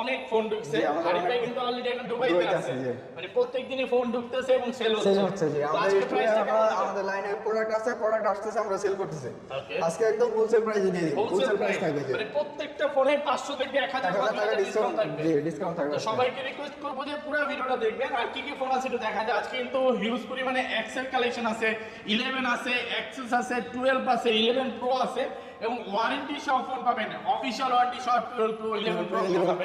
অনেক ফোন ঢুকছে। আরিফ ভাই কিন্তু অলরেডি এখন দুবাইতে আছে। মানে প্রত্যেকদিনই ফোন ঢুকতেছে এবং সেল সেল হচ্ছে জি। আমাদের? আমাদের লাইনে প্রোডাক্ট আছে প্রোডাক্ট আসতেছে আমরা সেল করতেছি। আজকে একদম হোলসেল প্রাইসে দিয়ে দিই। হোলসেল প্রাইস থাকবে মানে প্রত্যেকটা ফোনে 500 থেকে 1000 টাকা ডিসকাউন্ট থাকবে। জি ডিসকাউন্ট থাকবে সবাইকে রিকোয়েস্ট করব যে পুরো ভিডিওটা দেখবেন। আর কি কি ফোন আছে একটু দেখা যায়। আজকে কিন্তু হিউজ পরিমাণে এক্সেল কালেকশন আছে 11 আছে এক্সেস আছে 12 আছে 11 প্রো আছে। এবং ওয়ারেন্টি সহ ফোন পাবেন। ওয়ারেন্টি সহ 12 প্রো 11 প্রো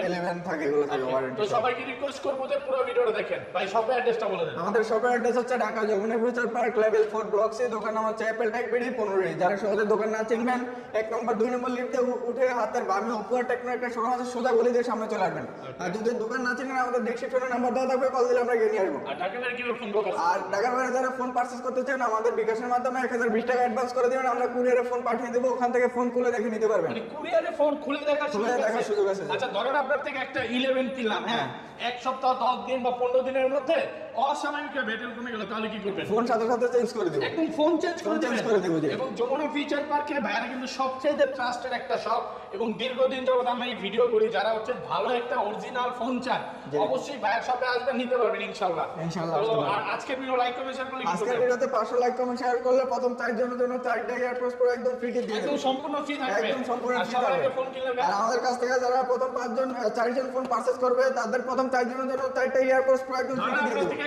11 থাকে এগুলো থাকে তো সবাইকে রিকোয়েস্ট করব যে পুরো ভিডিওটা দেখেন। ভাই শপের অ্যাড্রেসটা বলে দেন। আমাদের শপের অ্যাড্রেস হচ্ছে Dhaka Jamuna future park level four block C দোকান আমার টাইপ বেড়ি পনেরো যারা সহজে দোকান না চিনবেন এক নম্বর দুই নম্বর লিফটে উঠে হাতের বামে উপর টেকনো একটা শোরুম আছে সোজা গলি দিয়ে সামনে চলে আসবেন। আর যদি দোকান না চিনেন আমাদের ডেসক্রিপশনে নাম্বার দেওয়া থাকবে কল দিলে আমরা গিয়ে নিয়ে আসব। আর ঢাকা ফোন আর ঢাকার বাইরে যারা ফোন পারচেস করতে চান আমাদের বিকাশের মাধ্যমে এক হাজার বিশ টাকা অ্যাডভান্স করে দিবেন আমরা কুরিয়ারে ফোন পাঠিয়ে দেবো ওখান থেকে ফোন খুলে দেখে নিতে পারবেন মানে কুরিয়ারে ফোন খুলে দেখার খুলে সুযোগ দেখার? সুযোগ আছে। আচ্ছা ধরেন আপনার থেকে একটা 11 কিনলাম হ্যাঁ এক সপ্তাহ 10 দিন বা 15 দিনের মধ্যে ব্যাটেল কমে গেল তাহলে কি করবেন? ফোন সাথে সাথে চেঞ্জ করে দেবো। একদম ফোন চেঞ্জ করে দিবেন। করে দেবো, এবং যমুনা ফিচার পার্কে ভাইরা কিন্তু সবচেয়ে ট্রাস্টেড একটা শপ এবং দীর্ঘদিন যাবত আমরা এই ভিডিও করি যারা হচ্ছে ভালো একটা অরিজিনাল ফোন চান অবশ্যই ভাইয়ের শপে আসবেন নিতে পারবেন ইনশাআল্লাহ। ইনশাআল্লাহ। আর আজকে ভিডিও লাইক করবেন শেয়ার করলে কি আজকের করবেন? ভিডিওতে পাঁচশো লাইক কমেন্ট শেয়ার করলে প্রথম চারজনের জন্য চারটা এয়ারপোর্ট করে একদম ফ্রি দিয়ে একদম সম্পূর্ণ ফ্রি থাকবে। একদম সম্পূর্ণ সবাইকে থাকবে। ফোন কিনলে আর আমাদের কাছ থেকে যারা প্রথম পাঁচজন চারজন ফোন পারচেজ করবে তাদের প্রথম চারজনের জন্য চারটা এয়ারপোর্ট প্রো একদম ফ্রি দিয়ে দেবো।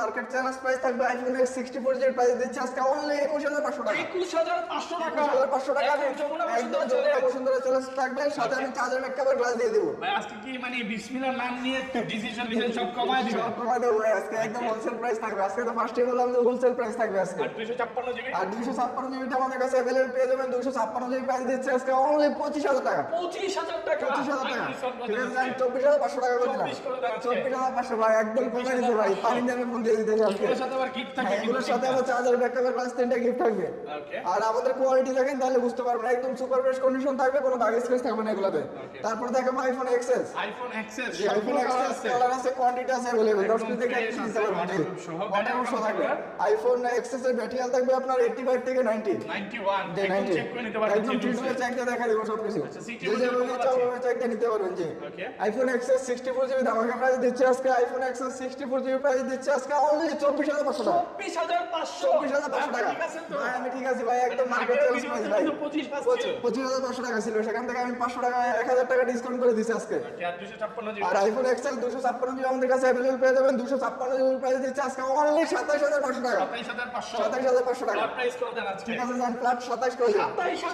মার্কেট চ্যালেঞ্জ প্রাইস থাকবে iPhone X sixty four GB price দিচ্ছে আজকে অনলি একুশ হাজার পাঁচশো টাকা। একুশ হাজার পাঁচশো টাকা। একুশ হাজার পাঁচশো টাকা একদম যমুনা বসুন্ধরা চ্যালেঞ্জ থাকবে সাথে আমি চার্জার ব্যাকআপের গ্লাস দিয়ে দেবো। ভাই আজকে কি মানে বিসমিল্লাহ নাম নিয়ে ডিসিশন ডিসিশন সব কমায় দিবেন? সব কমায় দেবো ভাই, আজকে একদম হোলসেল প্রাইস থাকবে। আজকে তো ফার্স্টে বললাম যে হোলসেল প্রাইস থাকবে আজকে। আর দুইশো ছাপ্পান্ন জিবি আর দুইশো ছাপ্পান্ন জিবিটা আমাদের কাছে অ্যাভেলেবল পেয়ে যাবেন দুইশো ছাপ্পান্ন জিবি প্রাইস দিচ্ছে আজকে অনলি পঁচিশ হাজার টাকা। পঁচিশ হাজার টাকা? পঁচিশ হাজার টাকা। ঠিক আছে আমি চব্বিশ হাজার পাঁচশো টাকা করে দিলাম। চব্বিশ হাজার পাঁচশো ভাই একদম কমে দিচ্ছে ভাই পানি দামে ফোন দিয়ে দিতে আজকে এগুলোর সাথে আবার গিফট থাকে হ্যাঁ, এগুলোর সাথে আবার চার্জার ব্যাকআপের প্লাস তিনটা গিফট থাকবে ওকে আর আমাদের কোয়ালিটি দেখেন তাহলে বুঝতে পারবেন একদম সুপার ফ্রেশ কন্ডিশন থাকবে কোনো দাগ স্পেস থাকবে না এগুলোতে তারপর দেখেন iPhone XS iPhone XS iPhone XS colour আছে কোয়ান্টিটি আছে अवेलेबल 10 পিস থেকে fresh নিতে আছে, পারবেন waterproof সহ। ওয়াটারপ্রুফ সহ থাকবে আইফোন এক্সএস এর ব্যাটারি হেলথ থাকবে আপনার 85 থেকে 90 91 যে একদম 90 চেক করে নিতে পারবেন একদম যে ঠিক ঢুকছে। চেক দিয়ে দেখা দেবো সব কিছু আচ্ছা, 60 যে যেভাবে পর্যন্ত চাও আছে। ওভাবে চেক দিয়ে নিতে পারবেন জি Okay. IPhone XS 64 GB দামাকা price দিচ্ছে আজকে আইফোন এক্সএস 64 জিবি প্রাইস দিচ্ছে আজকে অনলি 24500 টাকা। চব্বিশ হাজার পাঁচশো। চব্বিশ হাজার পাঁচশো টাকা। ঠিক আছে তো। ভাই আমি ঠিক আছে ভাই একদম মার্কেট আগের চ্যালেঞ্জ ভিডিওতে প্রাইস ভাই। পঁচিশ পঁচিশ। হাজার পাঁচশো টাকা ছিল সেখান থেকে আমি পাঁচশো টাকা এক হাজার টাকা ডিসকাউন্ট করে দিচ্ছি আজকে। আর আর আইফোন এক্সেল দুশো ছাপ্পান্ন জিবি আমাদের কাছে অ্যাভেলেবল পেয়ে যাবেন। দুশো ছাপ্পান্ন জিবি প্রাইস দিচ্ছে আজকে অনলি সাতাশ হাজার পাঁচশো টাকা। পাঁচশো। সাতাশ হাজার পাঁচশো টাকা। ঠিক আছে ফ্ল্যাট সাতাশ করে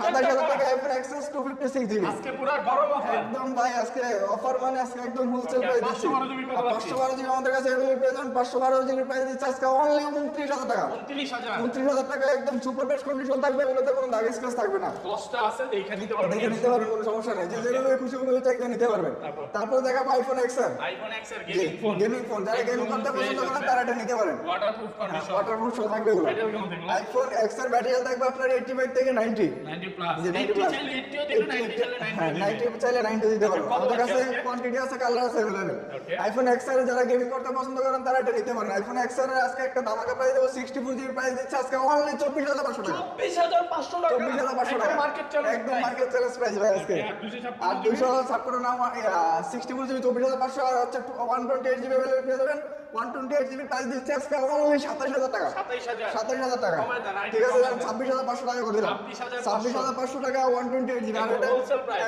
সাতাশ হাজার টাকা। IPhone XS two fifty six GB আজকে পুরো গরম একদম ভাই আজকে অফার মানে আজকে একদম হোলসেল Okay, দিচ্ছি। 512 GB কত আর পাঁচশো বারো জিবি আমাদের কাছে অ্যাভেলেবল পেয়ে যাবেন পাঁচশো বারো মেশিনের প্রাইস দিচ্ছে আজকে অনলি উনত্রিশ হাজার টাকা। উনত্রিশ হাজার। উনত্রিশ হাজার টাকা একদম সুপার বেস্ট কন্ডিশন থাকবে কোনো থাকবে না। আছে দেখে নিতে দেখে নিতে কোনো সমস্যা নেই। যে খুশি ওগুলো নিতে iPhone X iPhone X gaming phone gaming phone যারা গেমিং করতে পছন্দ তারা এটা নিতে ওয়াটারপ্রুফ কন্ডিশন ওয়াটারপ্রুফ থাকবে আইফোন এক্স ব্যাটারি থাকবে আপনার 85 থেকে 90 90 প্লাস 90 থেকে 90 90 চাইলে 90 হ্যাঁ, দিতে পারবেন। আমাদের কাছে কোয়ান্টিটি আছে কালার আছে আইফোন এক্স আর যারা গেমিং করতে পছন্দ করেন তারা এটা নিতে পারেন। আইফোন এক্সের আজকে একটা দামাকা প্রাইস দেবো 64 জিবি প্রাইস দিচ্ছে। আজকে অনলি 24500 টাকা। চব্বিশ হাজার পাঁচশো টাকা। 24500 টাকা। মার্কেট চলে একদম মার্কেট চ্যালেঞ্জ প্রাইস ভাই আজকে। আর দুশো ছাপ্পান্ন নাম সিক্সটি ফোর জিবি চব্বিশ হাজার পাঁচশো আর হচ্ছে ওয়ান টোয়েন্টি এইট জিবি পেয়ে যাবেন। One twenty eight GB price দিচ্ছে আজকে অনলি সাতাশ হাজার টাকা। সাতাশ হাজার। টাকা। কমায় দেন, আরেকটু ঠিক আছে ছাব্বিশ হাজার পাঁচশো টাকা করে দিলাম। ছাব্বিশ হাজার পাঁচশো। টাকা ওয়ান টোয়েন্টি এইট জিবি আর এটা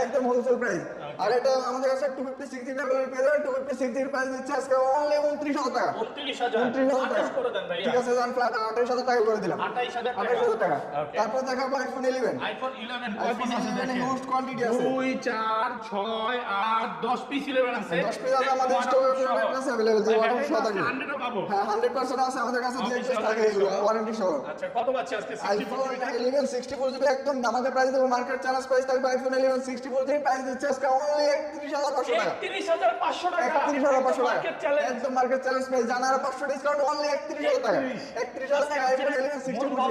একদম হোলসেল প্রাইস আর এটা আমাদের কাছে টু ফিফটি সিক্স জিবি পেয়ে যাবেন। Two fifty six GB price দিচ্ছে আজকে অনলি উনত্রিশ হাজার টাকা। উনত্রিশ হাজার। টাকা। আঠাশ করে দেন ভাইয়া। ঠিক আছে যান ফ্ল্যাট আঠাশ হাজার টাকা করে দিলাম। আঠাইশ হাজার টাকা। আঠাশ হাজার টাকা। তারপর দেখাবো iPhone eleven iPhone eleven iPhone eleven huge quantity আছে? দুই চার ছয় আট দশ পিস ইলেভেন আছে। দশ পিস আছে আমাদের স্টোরে আছে অ্যাভেলেবল যে ওয়াটার সহ থাকবে হ্যাঁ হান্ড্রেড পার্সেন্ট আছে আমাদের কাছে দিয়ে থাকে ওয়ারেন্টি সহ। আচ্ছা কত পাচ্ছি আজকে? অনলি একত্রিশ হাজার পাঁচশো টাকা। একত্রিশ হাজার পাঁচশো টাকা। একত্রিশ হাজার পাঁচশো টাকা। একদম মার্কেট চ্যালেঞ্জ প্রাইস জানার পাঁচশো ডিসকাউন্ট অনলি একত্রিশ হাজার টাকা। একত্রিশ। হাজার টাকা আইফোন ইলেভেন সিক্সটি মন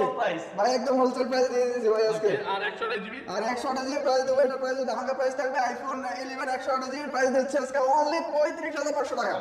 ভাই একদম হোলসেল প্রাইস দিয়ে দিয়েছি ভাই আজকে। আর একশো জিবি? আর একশো আঠাশ জিবি প্রাইস দেবো এটা প্রাইস ধামাকা প্রাইস থাকবে আইফোন ইলেভেন একশো আঠাশ জিবি প্রাইস দিচ্ছে আজকে অনলি পঁয়ত্রিশ হাজার পাঁচশো টাকা।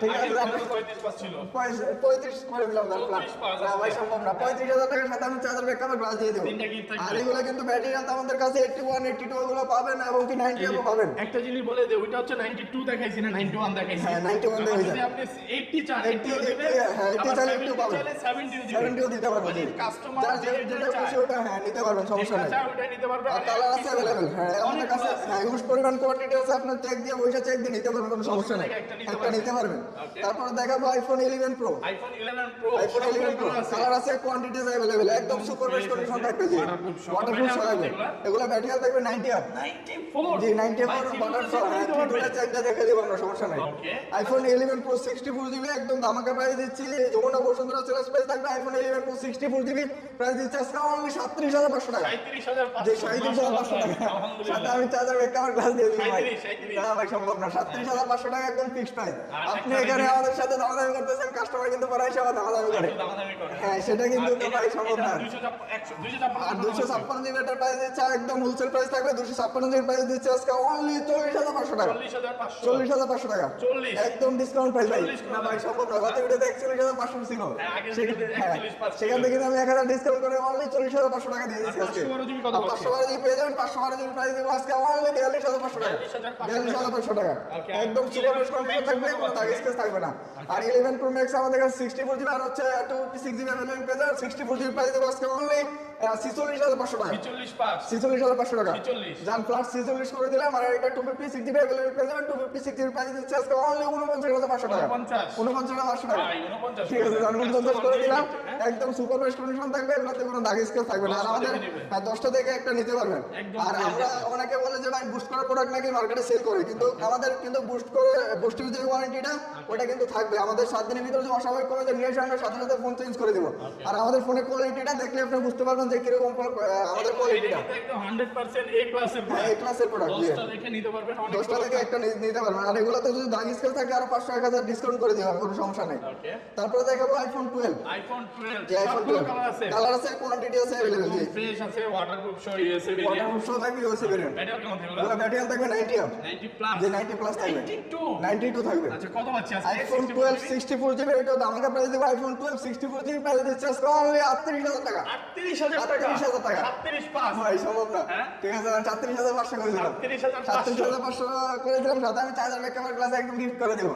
ঠিক আছে, আগে আপনি- পঁয়ত্রিশ পাঁচ ছিল। পঁয়ত্রিশ- পঁয়ত্রিশ করে দিলাম দাম প্লাস। পঁয়ত্রিশ পাওয়া না ভাই সম্ভব না। পঁয়ত্রিশ হাজার টাকার সাথে আমি চার্জার ব্যাকআপের গ্লাস দিয়ে দেবো। তিনটা gift থাকবে। আর এগুলো কিন্তু ব্যাটারি হেলথ আমাদের কাছে এইটটি ওয়ান এইটটি টু এগুলো পাবেন এবং কি নাইনটি এগুলো পাবেন। একটা জিনিস বলে দে ওইটা হচ্ছে 92 দেখাইছি না 91 দেখাইছি। হ্যাঁ, 91 আবার দেখাইছি। আপনি 80 চান 80 80 হ্যাঁ, 80 আবার চাইলে 70 একটু পাবেন। চাইলে 70 দিবেন। সেভেন্টিও দিতে পারব কাস্টমার যেটা খুশি ওটা হ্যাঁ নিতে পারবেন সমস্যা নেই। ওটা নিতে পারবে আর কালার আছে অ্যাভেলেবেল হ্যাঁ আমাদের কাছে হ্যাঁ ইউজ পরিমাণ কোয়ান্টিটি আছে আপনার চেক দিয়ে পয়সা চেক দিয়ে নিতে পারবেন কোনো সমস্যা নেই। একটা নিতে পারবেন। নিতে তারপর দেখাবো iPhone eleven pro iPhone 11 pro iPhone pro colour আছে? কোয়ান্টিটি আছে অ্যাভেলেবেল একদম সুপার বেস্ট কন্ডিশন থাকবে জি ওয়াটারপ্রুফ Battery এগুলো ব্যাটারি হেলথ থাকবে 90 আপ 94 জি 90 ভাই, ফোর বাটার করতে হ্যাঁ দুটো চারটা দেখে দেবো আমরা সমস্যা নাই। আইফোন 11 প্রো 64 জিবি একদম ধামাকা প্রাইস দিচ্ছি। যমুনা বসুন্ধরা সেলস প্রাইস থাকবে আইফোন 11 প্রো 64 জিবি প্রাইস দিচ্ছে আজকে অনলি 37500 টাকা। 37500 যে 37500 টাকা। সাথে আমি চার্জার ব্যাক আমার গ্লাস দিয়ে দিই ভাই। 37, না ভাই সম্ভব না। 37500 টাকা একদম ফিক্স প্রাইস আপনি এখানে আমাদের সাথে দামাদামি করতেছেন কাস্টমার কিন্তু পরে এসে দামাদামি করে। হ্যাঁ সেটা কিন্তু তো সম্ভব না 256 256 আর দুশো ছাপ্পান্ন জিবি এটার প্রাইস দিচ্ছে একদম হোলসেল প্রাইস থাকবে দুশো ছাপ্পান্ন জিবি প্রাইস দিচ্ছে আজকে অনলি চল্লিশ হাজার পাঁচশো টাকা। চল্লিশ হাজার পাঁচশো। টাকা। একদম ডিসকাউন্ট প্রাইস ভাই। না ভাই সম্ভব না গত ভিডিওতে একচল্লিশ হাজার পাঁচশো ছিল। হ্যাঁ, সেখান- হ্যাঁ, 41 পাঁচশো। সেখান থেকে আমি এক হাজার ডিসকাউন্ট করে অনলি চল্লিশ হাজার পাঁচশো টাকা দিয়ে দিচ্ছি আজকে। 512 জিবি কত আর পাচ্ছি? পাঁচশো বারো জিবি পেয়ে যাবেন পাঁচশো বারো জিবি প্রাইস দেবো আজকে অনলি বিয়াল্লিশ হাজার পাঁচশো টাকা। বিয়াল্লিশ হাজার পাঁচশো টাকা। একদম সুপার 11 বেস্ট কন্ডিশন থাকবে কোনো দাগ স্কেচ থাকবে না। আর ইলেভেন প্রো ম্যাক্স আমাদের কাছে সিক্সটি ফোর জিবি আর হচ্ছে টু সিক্স জিবি অ্যাভেলেবল পেয়ে যাবেন সিক্সটি ফোর জিবি প্রাইস দেবো আজকে অনলি ছিচল্লিশ হাজার পাঁচশো টাকা। 445 ছিচল্লিশ হাজার পাঁচশো টাকা। 46 যান প্লাস ছিচল্লিশ করে দিলাম আর এটা টু ফিফটি সিক্স জিবি পেয়ে যাবেন two fifty six GB price দিচ্ছে আজকে অনলি উনপঞ্চাশ হাজার পাঁচশো টাকা। 49 উনপঞ্চাশ হাজার পাঁচশো টাকা। ভাই 49 ঠিক আছে জান উনপঞ্চাশ করে দিলাম? একদম সুপার বেস্ট কন্ডিশন থাকবে এগুলোতে কোনো দাগ স্কেচ থাকবে না। আর আমাদের হ্যাঁ, দশটা থেকে একটা নিতে পারবেন। আর আমরা অনেকে বলে যে ভাই বুস্ট করা প্রোডাক্ট নাকি মার্কেটে সেল করে। কিন্তু আমাদের কিন্তু বুস্ট করে বুস্টের যে ওয়ারেন্টিটা ওটা কিন্তু থাকবে। আমাদের সাত দিনের ভিতরে অস্বাভাবিক কমে যায় নিয়ে আমরা সাথে সাথে ফোন চেঞ্জ করে দেবো। আর আমাদের ফোনের কোয়ালিটিটা দেখলে আপনি বুঝতে পারবেন যে কীরকম আমাদের কোয়ালিটিটা এটা একদম 100% ক্লাসের ক্লাসের product, দশটা নিতে পারবেন দশটা থেকে একটা নিতে পারবেন। আর এগুলোতে যদি দাগ স্কেল থাকে আরও পাঁচশো এক হাজার ডিসকাউন্ট করে দেওয়া কোনো সমস্যা নেই। তারপরে দেখাবো আইফোন টুয়েলভ আইফোন 12 যে আইফোন টুয়েলভ কালার আছে। আছে কোয়ান্টিটি আছে অ্যাভেলেবল ফ্রেশ আছে ওয়াটারপ্রুফ সহ ইউএসএ ওয়াটারপ্রুফ শো থাকবে ইউএসএ ভেরিয়েন্ট ব্যাটারি কেমন থাকবে ব্যাটারি থাকবে 90 আপ 90 প্লাস যে 90 প্লাস থাকবে। 92 92 থাকবে। আচ্ছা কত আইফোন 12 64 জিবি এটা দামাকা প্রাইস দেবো আইফোন 12 64 জিবি প্রাইস দিচ্ছে আজকে অনলি 38000 টাকা। 38000 টাকা? 38,000 টাকা। 37 পাস ভাই সম্ভব না। হ্যাঁ? ঠিক আছে আমি 37500 করে দিলাম। 37,500 37500 করে দিলাম সাথে আমি চার্জার ব্যাক ক্যামেরা গ্লাস একদম গিফট করে দেবো।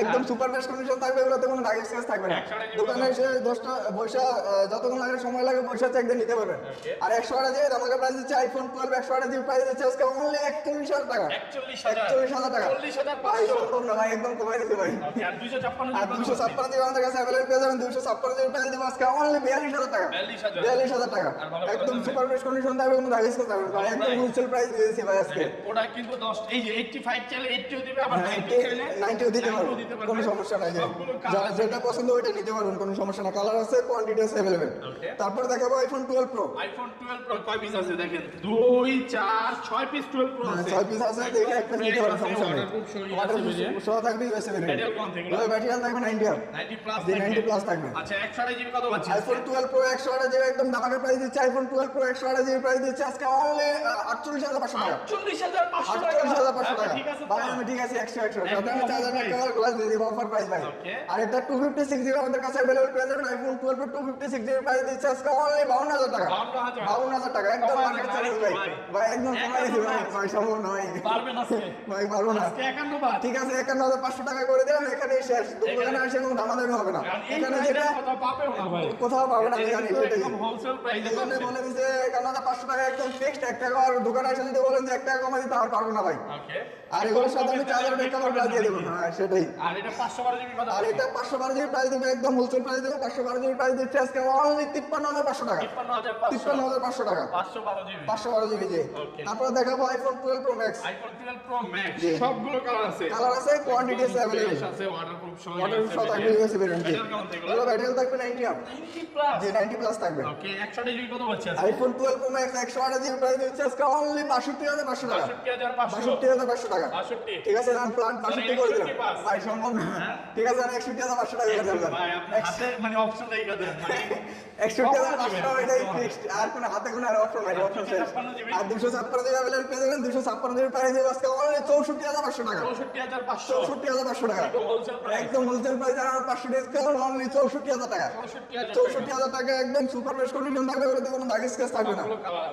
একদম সুপার বেস্ট কন্ডিশন থাকবে এগুলোতে কোনো দাগ স্কেচ থাকবে না। দোকানে এসে দশটা পয়সা যতক্ষণ লাগে সময় লাগে পয়সা চেক দিয়ে নিতে পারবেন। আর একশো আটা জিবি আমাকে প্রাইস দিচ্ছে আইফোন টুয়েলভ একশো আটা জিবি প্রাইস দিচ্ছে আজকে অনলি একচল্লিশ হাজার টাকা। 41000 একচল্লিশ হাজার টাকা। 40500 ভাই সম্ভব না ভাই একদম কমাই দিতে ভাই ওকে আর 256 আর দুশো ছাপ্পান্ন জিবি আমাদের কাছে অ্যাভেলেবল পেয়ে যাবেন। দুশো ছাপ্পান্ন জিবি প্রাইস দেবো আজকে অনলি বিয়াল্লিশ হাজার টাকা। বিয়াল্লিশ হাজার। টাকা। একদম সুপার বেস্ট কন্ডিশন থাকবে কোনো দাগ স্কেচ থাকবে ভাই একদম হোলসেল প্রাইস দিয়েছি ভাই আজকে। ওটা কিন্তু 10 এই যে 85 চাইলে 80 দিবে আবার নাইনটিও দিতে 90 পারব দিতে পারবে। কোনো সমস্যা নাই যে। সবগুলো colour যারা যেটা পছন্দ ওইটা নিতে পারবেন কোনো সমস্যা না কালার আছে কোয়ান্টিটি আছে অ্যাভেলেবেল তারপর দেখাবো iPhone twelve pro iPhone 12 pro কয় পিস আছে দেখেন? 2 4 6 পিস 12 প্রো আছে। ছয় পিস আছে দেখে একটা নিতে পারবেন সমস্যা নেই। সহ থাকবে ইউএসএ ওই ব্যাটারি থাকবে 90 আর 90 প্লাস যে 90 প্লাস থাকবে। আচ্ছা 128 জিবি কত আইফোন 12 প্রো 128 জিবি একদম প্রাইস দিচ্ছে আইফোন 12 প্রো 128 জিবি প্রাইস দিচ্ছে। আজকে অনলি 48500 টাকা। 48500 টাকা। আটচল্লিশ হাজার পাঁচশো আচ্ছা, টাকা। ঠিক আছে ভাই আমি ঠিক আছে একশো একশো। সাথে আমি একদম। Charger offer back camera glass দিয়ে দিব অফার প্রাইস ভাই। আর এটা জিবি আমাদের কাছে অ্যাভেলেবল পেয়ে যাবেন। IPhone twelve two fifty GB price দিচ্ছে। আজকে অনলি বাউন্ন হাজার টাকা। 52,000 হাজার টাকা। একদম মার্কেট চ্যালেঞ্জ ভাই। ভাই। একদম কমাই ভাই সম্ভব নয়। পারবেন আজকে। ভাই পারব না। আজকে 51 বার ঠিক আছে একান্ন হাজার পাঁচশো টাকা করে দিলাম। এখানে শেষ দোকানে আসে কোনো দামাদামি হবে না। এখানে যেটা কোথাও পাবে না আমি জানি। প্রাইসে জন্য বলে দিছে একান্ন পাঁচশো টাকা একদম ফিক্সড এক টাকা আর দোকানে এসে যদি বলেন যে এক টাকা কমাই দিতে আর পারব না ভাই। আর এগুলোর সাথে আমি চার্জার ব্যাক ক্যামেরা গ্লাস দিয়ে দেবো। হ্যাঁ সেটাই। আর এটা 512 জিবি আর এটা পাঁচশো বারো জিবি প্রাইস দেবো একদম হোলসেল প্রাইস দেবো পাঁচশো বারো জিবি প্রাইস দিচ্ছে আজকে অনলি তিপ্পান্ন হাজার পাঁচশো টাকা। তিপ্পান্ন হাজার পাঁচশো। টাকা। পাঁচশো বারো জিবি। Okay. তারপরে দেখাবো iPhone twelve pro max iPhone 12 pro max সবগুলো কালার আছে। কালার আছে কোয়ান্টিটি আছে অ্যাভেলেবল আছে ওয়াটার সহ থাকবে ইউএসএ ব্যাটারি থাকবে নাইনটি আপ 90 প্লাস জি নাইনটি প্লাস থাকবে। ওকে 128 জিবি কত পাচ্ছি iPhone twelve pro max GB price আজকে অনলি টাকা। 62500 হাজার পাঁচশো। টাকা। বাষট্টি। ঠিক আছে আমি প্ল্যান বাষট্টি করে দিলাম। ভাই সম্ভব না। ঠিক আছে আমি একষট্টি হাজার পাঁচশো টাকা করে দিলাম। ভাই আপনি হাতে মানে অপশন দেই কাদের? মানে একষট্টি হাজার কখন পাঁচশো দিবেন? এটাই ফিক্সড আর কোনো হাতে কোনো আর অপশন নাই অপশন শেষ। আর দুশো ছাপ্পান্ন জিবি অ্যাভেলেবল পেয়ে যাবেন। দুশো ছাপ্পান্ন জিবি প্রাইস আজকে অনলি চৌষট্টি হাজার পাঁচশো টাকা। চৌষট্টি হাজার পাঁচশো। চৌষট্টি হাজার পাঁচশো টাকা। হোলসেল প্রাইস একদম হোলসেল প্রাইস আর পাঁচশো ডিসকাউন্ট অনলি চৌষট্টি হাজার টাকা। চৌষট্টি হাজার টাকা। একদম সুপার বেস্ট কন্ডিশন থাকবে ওটাতে কোনো দাগ স্কেচ থাকবে না।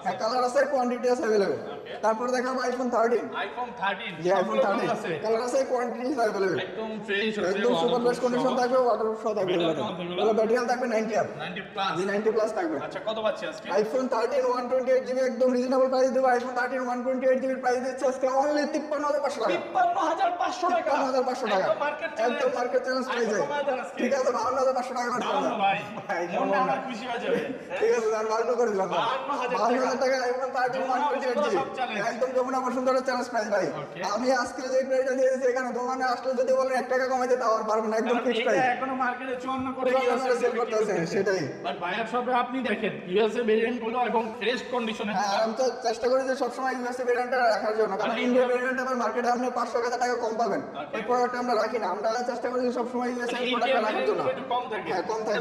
হ্যাঁ কালার আছে কোয়ান্টিটি আছে অ্যাভেলেবল তারপরে দেখাবো আইফোন থার্টিন আইফোন থার্টিন যে আইফোন থার্টিন কালার আছে। কোয়ান্টিটি অ্যাভেলেবল একদম ফ্রেশ একদম সুপার বেস্ট কন্ডিশন থাকবে ওয়াটার সহ থাকবে ব্যাটারি থাকবে নাইনটি আপ নাইনটি প্লাস জি প্লাস থাকবে। আচ্ছা কত পাচ্ছি আজকে? IPhone thirteen one twenty eight GB একদম রিজনেবল প্রাইস দেবো। IPhone thirteen one twenty eight GB price দিচ্ছে আজকে অনলি তিপ্পান্ন হাজার পাঁচশো টাকা। তিপ্পান্ন হাজার পাঁচশো টাকা। তিপ্পান্ন হাজার পাঁচশো টাকা। মার্কেট ঠিক আছে পাঁচশো টাকা ঠিক আছে আর করে দিলাম। হাজার টাকা। ওয়ান টোয়েন্টি এইট জিবি একদম যমুনা বসুন্ধরা চ্যালেঞ্জ ভাই। আমি আজকে যে প্রাইসটা দিয়েছি এখানে দোকানে আসলে যদি বলেন এক টাকা কমাইতে তাও আর পারব না একদম এটা প্রাইস এখনও মার্কেটে চুয়ান্ন করে sell করতেছে, সেটাই। বাট বায়ার শপে আপনি দেখেন ইউএসএ ভেরিয়েন্টগুলো এবং ফ্রেশ কন্ডিশনে হ্যাঁ, আমি তো চেষ্টা করি যে সবসময় ইউএসএ ভেরিয়েন্টটা রাখার জন্য। কারণ ইন্ডিয়া ভেরিয়েন্ট আবার মার্কেটে আপনি পাঁচশো হাজার টাকা কম পাবেন। ওই প্রোডাক্ট আমরা রাখি না। আমরা চেষ্টা করি যে সবসময় জন্য একটু কম থাকে। হ্যাঁ, কম থাকে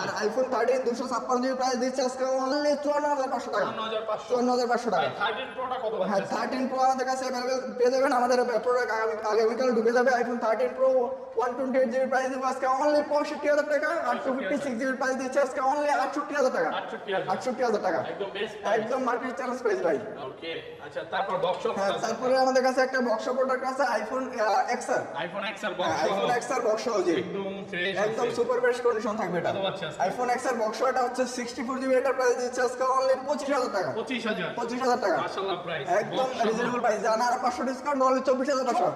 আর আইফোন থার্টিন দুশো ছাপ্পান্ন জিবি প্রাইস দিচ্ছে আজকে অনলি চুয়ান্ন হাজার পাঁচশো টাকা। চুয়ান্ন হাজার পাঁচশো। টাকা। হ্যাঁ থার্টিন প্রো আমাদের কাছে অ্যাভেলেবেল পেয়ে যাবেন। আমাদের প্রোডাক্ট আগামীকাল ঢুকে যাবে। IPhone thirteen pro one twenty eight GB price দেবো আজকে অনলি পঁয়ষট্টি হাজার টাকা। আর two fifty six GB price দিচ্ছে আজকে অনলি আটষট্টি হাজার টাকা। আটষট্টি হাজার। টাকা। একদম মার্কেট চ্যালেঞ্জ প্রাইস ভাই। ওকে আচ্ছা তারপর বক্স হ্যাঁ তারপরে আমাদের কাছে একটা বক্স প্রোডাক্ট আছে iPhone XR iPhone XL iPhone XR box জি একদম ফ্রেশ একদম সুপার বেস্ট কন্ডিশন থাকবে এটা? আইফোন এক্সআর বক্স এটা হচ্ছে সিক্সটি ফোর জিবি এটার প্রাইস দিচ্ছে আজকে অনলি পঁচিশ হাজার টাকা। পঁচিশ হাজার। পঁচিশ হাজার টাকা। মাশাআল্লাহ প্রাইস একদম রিজনেবল প্রাইস জানা আর পাঁচশো ডিসকাউন্ট অনলি চব্বিশ হাজার পাঁচশো।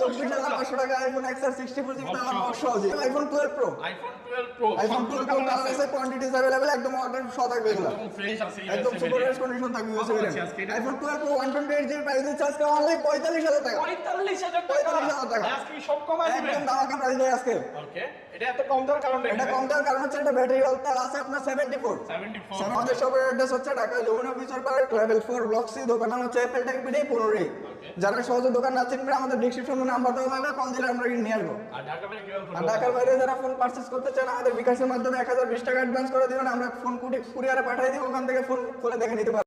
চব্বিশ হাজার পাঁচশো টাকা iPhone XR sixty four GB আমার বক্স জি iPhone twelve pro iPhone twelve pro iPhone twelve pro colour আছে কোয়ান্টিটিস অ্যাভেলেবেল একদম অর্ডার সহ থাকবে এগুলো। একদম ফ্রেশ আছে একদম সুপার। বেস্ট কন্ডিশন থাকবে iPhone twelve pro one twenty eight GB price দিচ্ছে আজকে অনলি পঁয়তাল্লিশ হাজার টাকা। পঁয়তাল্লিশ হাজার টাকা। পঁয়তাল্লিশ হাজার টাকা। আজকে সব কমায় দিবেন একদম দামাকা প্রাইস দেয় আজকে। ওকে এটা এত কম কারণ এটা কম কারণ হচ্ছে এটা ব্যাটারি হেলথ আছে আপনার সেভেন্টি ফোর 74 আমাদের অ্যাড্রেস হচ্ছে Dhaka Jamuna future park level four block C দোকান নাম হচ্ছে ট্যাঙ্ক পিডে পনেরোই। যারা সহজে দোকান না চিনবে আমাদের ডিসক্রিপশনে নাম্বার দেওয়া থাকবে কল দিলে আমরা নিয়ে আসব। আর ঢাকা বাইরে আর ঢাকার বাইরে যারা ফোন পারচেস করতে চান আমাদের বিকাশের মাধ্যমে এক হাজার বিশ টাকা অ্যাডভান্স করে দিবেন আমরা ফোন কুরিয়ারে পাঠিয়ে দিব ওখান থেকে ফোন করে দেখে নিতে পারবেন